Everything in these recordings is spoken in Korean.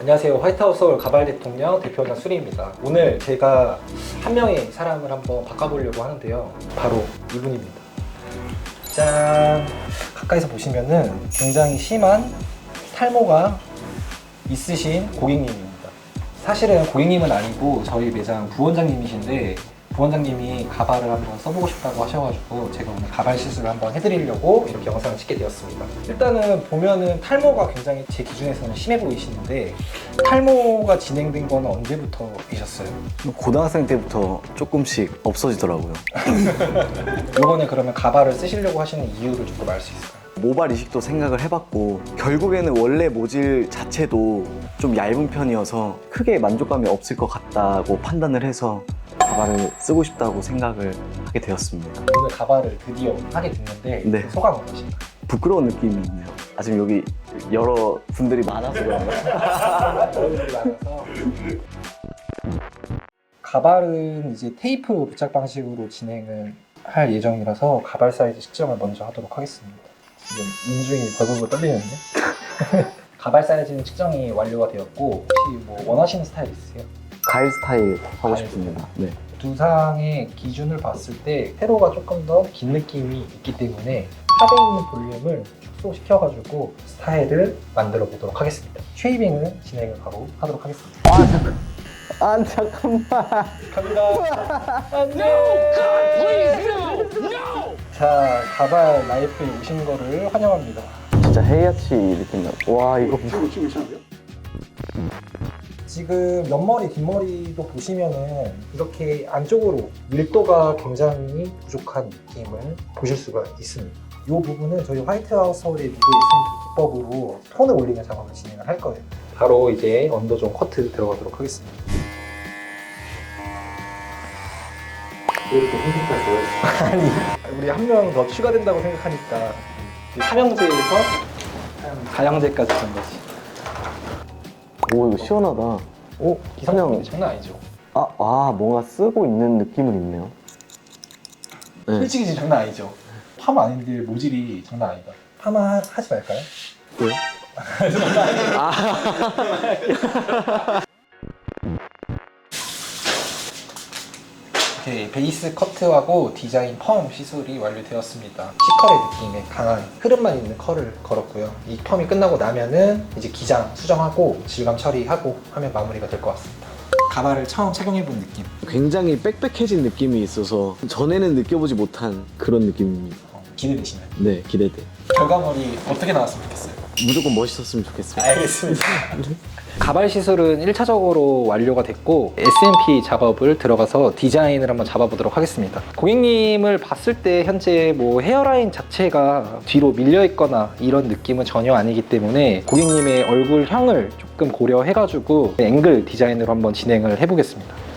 안녕하세요. 화이트하우스 서울 가발 대통령 대표자 수리입니다. 오늘 제가 한 명의 사람을 한번 바꿔보려고 하는데요. 바로 이분입니다. 짠! 가까이서 보시면은 굉장히 심한 탈모가 있으신 고객님입니다. 사실은 고객님은 아니고 저희 매장 부원장님이신데 부원장님이 가발을 한번 써보고 싶다고 하셔가지고 제가 오늘 가발 시술을 한번 해드리려고 이렇게 영상을 찍게 되었습니다. 일단은 보면은 탈모가 굉장히 제 기준에서는 심해 보이시는데 탈모가 진행된 거는 언제부터이셨어요? 고등학생 때부터 조금씩 없어지더라고요. 이번에 그러면 가발을 쓰시려고 하시는 이유를 조금 알 수 있을까요? 모발 이식도 생각을 해봤고 결국에는 원래 모질 자체도 좀 얇은 편이어서 크게 만족감이 없을 것 같다고 판단을 해서 가발을 쓰고 싶다고 생각을 하게 되었습니다. 오늘 가발을 드디어 하게 됐는데 네. 그 소감은 어떠신가요? 부끄러운 느낌이 있네요. 아 지금 여기 여러 분들이 많아서 그런가? 어른들이 많아서 가발은 이제 테이프 부착 방식으로 진행을 할 예정이라서 가발 사이즈 측정을 먼저 하도록 하겠습니다. 지금 인중이 벌벌벌 떨리는데 가발 사이즈는 측정이 완료가 되었고 혹시 뭐 원하시는 스타일 있으세요? 가일 스타일 하고 가일 싶습니다. 네. 두상의 기준을 봤을 때 세로가 조금 더 긴 느낌이 있기 때문에 탑에 있는 볼륨을 축소시켜가지고 스타일을 만들어 보도록 하겠습니다. 쉐이빙을 진행을 바로 하도록 하겠습니다. 아 잠깐. 아 잠깐만. 갑니다. 안돼. 자 가발 라이프에 오신 거를 환영합니다. 진짜 헤이아치 느낌 나. 와 이거 지금 옆머리 뒷머리도 보시면은 이렇게 안쪽으로 밀도가 굉장히 부족한 느낌을 보실 수가 있습니다. 이 부분은 저희 화이트하우스 서울의 미드 SM 기법으로 톤을 올리는 작업을 진행을 할 거예요. 바로 이제 언더존 커트 들어가도록 하겠습니다. 이렇게 생각하세요? 아니, 우리 한 명 더 추가된다고 생각하니까 삼형제에서 가형제까지 된 거지. 오 이거 시원하다. 오 이상형이 장난 아니죠? 아, 아 뭔가 쓰고 있는 느낌은 있네요. 네. 솔직히 지금 장난 아니죠? 파마 아닌데 모질이 장난 아니다. 파마 하- 하지 말까요? 왜요? 이렇게 베이스 커트하고 디자인 펌 시술이 완료되었습니다. C컬의 느낌의 강한 흐름만 있는 컬을 걸었고요. 이 펌이 끝나고 나면은 이제 기장 수정하고 질감 처리하고 하면 마무리가 될 것 같습니다. 가발을 처음 착용해본 느낌. 굉장히 빽빽해진 느낌이 있어서 전에는 느껴보지 못한 그런 느낌입니다. 어, 기대되시나요? 네, 기대돼. 결과물이 어떻게 나왔으면 좋겠어요? 무조건 멋있었으면 좋겠어요. 알겠습니다. 가발 시술은 1차적으로 완료가 됐고 SMP 작업을 들어가서 디자인을 한번 잡아보도록 하겠습니다. 고객님을 봤을 때 현재 뭐 헤어라인 자체가 뒤로 밀려 있거나 이런 느낌은 전혀 아니기 때문에 고객님의 얼굴형을 조금 고려해가지고 앵글 디자인으로 한번 진행을 해보겠습니다.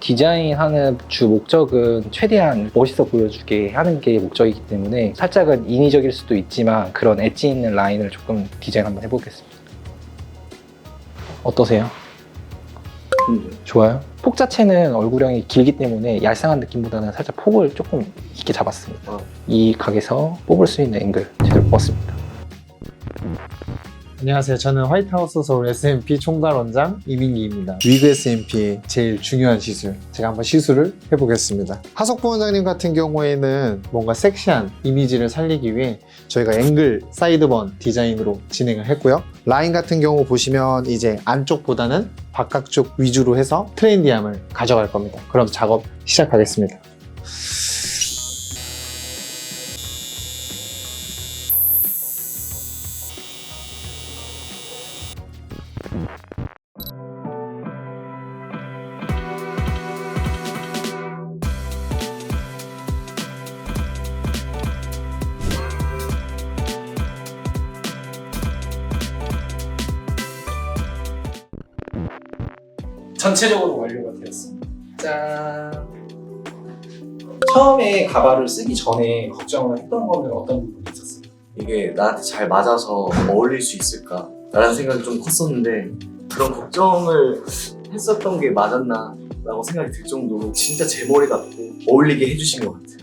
디자인하는 주 목적은 최대한 멋있어 보여주게 하는 게 목적이기 때문에 살짝은 인위적일 수도 있지만 그런 엣지 있는 라인을 조금 디자인 한번 해보겠습니다. 어떠세요? 좋아요? 폭 자체는 얼굴형이 길기 때문에 얄쌍한 느낌보다는 살짝 폭을 조금 있게 잡았습니다. 어. 이 각에서 뽑을 수 있는 앵글 제대로 뽑았습니다. 안녕하세요. 저는 화이트하우스 서울 SMP 총괄원장 이민기입니다. 위그 SMP의 제일 중요한 시술. 제가 한번 시술을 해보겠습니다. 하석 부 원장님 같은 경우에는 뭔가 섹시한 이미지를 살리기 위해 저희가 앵글 사이드번 디자인으로 진행을 했고요. 라인 같은 경우 보시면 이제 안쪽보다는 바깥쪽 위주로 해서 트렌디함을 가져갈 겁니다. 그럼 작업 시작하겠습니다. 전체적으로 완료가 되었습니다. 짠. 처음에 가발을 쓰기 전에 걱정을 했던 거는 어떤 부분이 있었어요? 이게 나한테 잘 맞아서 어울릴 수 있을까? 라는 생각이 좀 컸었는데 그런 걱정을 했었던 게 맞았나? 라고 생각이 들 정도로 진짜 제 머리 같고 어울리게 해주신 것 같아요.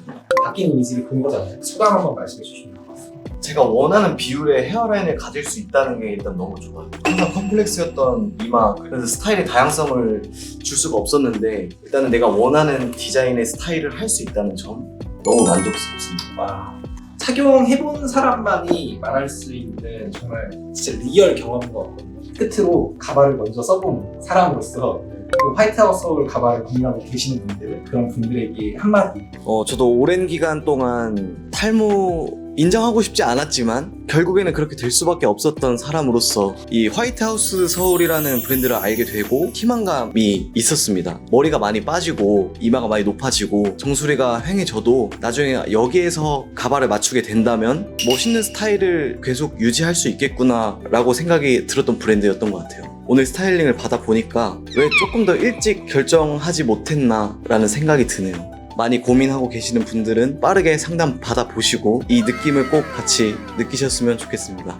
바뀐 이미지를 본 거잖아요. 소감 한번 말씀해 주시면 좋겠습니다. 제가 원하는 비율의 헤어라인을 가질 수 있다는 게 일단 너무 좋아요. 항상 컴플렉스였던 이마, 그래서 스타일의 다양성을 줄 수가 없었는데 일단은 내가 원하는 디자인의 스타일을 할 수 있다는 점 너무 만족스럽습니다. 와. 착용해본 사람만이 말할 수 있는 정말 진짜 리얼 경험인 것 같거든요. 끝으로 가발을 먼저 써본 사람으로서 그 화이트하우스 서울 가발을 고민하고 계시는 분들, 그런 분들에게 한마디 어, 저도 오랜 기간 동안 탈모 인정하고 싶지 않았지만 결국에는 그렇게 될 수밖에 없었던 사람으로서 이 화이트하우스 서울이라는 브랜드를 알게 되고 희망감이 있었습니다. 머리가 많이 빠지고 이마가 많이 높아지고 정수리가 휑해져도 나중에 여기에서 가발을 맞추게 된다면 멋있는 스타일을 계속 유지할 수 있겠구나 라고 생각이 들었던 브랜드였던 것 같아요. 오늘 스타일링을 받아보니까 왜 조금 더 일찍 결정하지 못했나 라는 생각이 드네요. 많이 고민하고 계시는 분들은 빠르게 상담 받아보시고 이 느낌을 꼭 같이 느끼셨으면 좋겠습니다.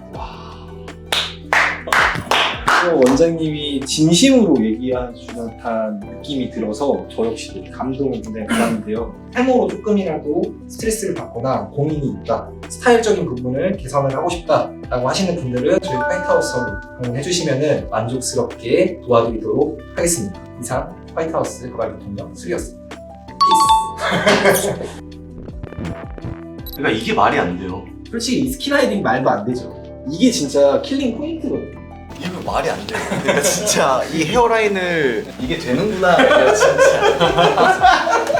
원장님이 진심으로 얘기해주는 듯한 느낌이 들어서 저 역시도 감동을 굉장히 받았는데요. 탈모로 조금이라도 스트레스를 받거나 고민이 있다. 스타일적인 부분을 개선을 하고 싶다라고 하시는 분들은 저희 화이트하우스로 방문해 주시면 만족스럽게 도와드리도록 하겠습니다. 이상 화이트하우스 가발 대통령 수리였습니다. 피스. 그러니까 이게 말이 안 돼요. 솔직히 이 스킨 하이딩 말도 안 되죠. 이게 진짜 킬링 포인트거든요. 이거 말이 안 돼요. 그러니까 진짜 이 헤어라인을 이게 되는구나. 진짜.